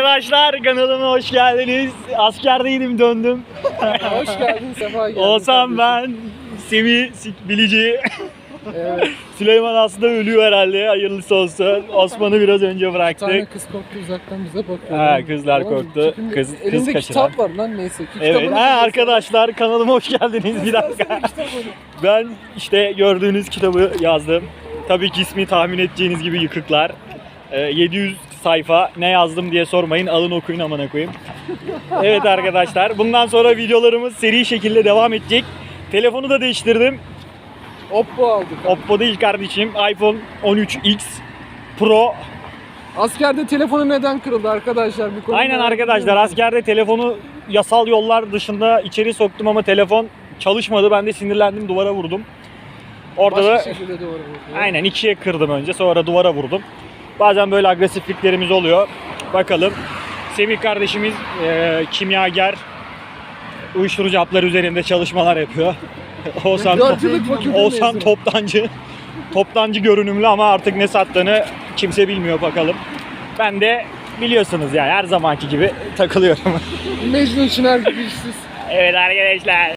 Arkadaşlar kanalıma hoş geldiniz. Askerdeydim döndüm. Hoş geldin, sefa geldin. Kardeşim. ben, Semih Bilici. Evet, Süleyman aslında ölüyor herhalde. Hayırlısı olsun. Osman'ı biraz önce bir tane bıraktık. kız korktu uzaktan bize bakıyor. Ha, kızlar oğlum, korktu. Kız- kız Elinde kaçıran. kitap var lan neyse ki. Evet. Ha, da arkadaşlar kanalıma hoş geldiniz. Bir dakika. Ben işte gördüğünüz kitabı yazdım. Tabii ki ismi tahmin edeceğiniz gibi Yıkıklar. Ee, 700 sayfa ne yazdım diye sormayın. Alın okuyun amına koyayım. Evet arkadaşlar. Bundan sonra videolarımız seri şekilde devam edecek. Telefonu da değiştirdim. Oppo aldık. Oppo değil kardeşim. iPhone 13X Pro. Askerde telefonu neden kırıldı arkadaşlar? Bir konu Aynen arkadaşlar askerde telefonu yasal yollar dışında içeri soktum ama telefon çalışmadı. Ben de sinirlendim duvara vurdum. Orada da Başka şekilde doğru. Aynen ikiye kırdım önce sonra duvara vurdum. Bazen böyle agresifliklerimiz oluyor. Bakalım. Semih kardeşimiz e, kimyager uyuşturucu haplar üzerinde çalışmalar yapıyor. Oğuzhan, top, mezunu. toptancı. Toptancı görünümlü ama artık ne sattığını kimse bilmiyor bakalım. Ben de biliyorsunuz yani her zamanki gibi takılıyorum. Mecnun Çınar gibi işsiz. evet arkadaşlar.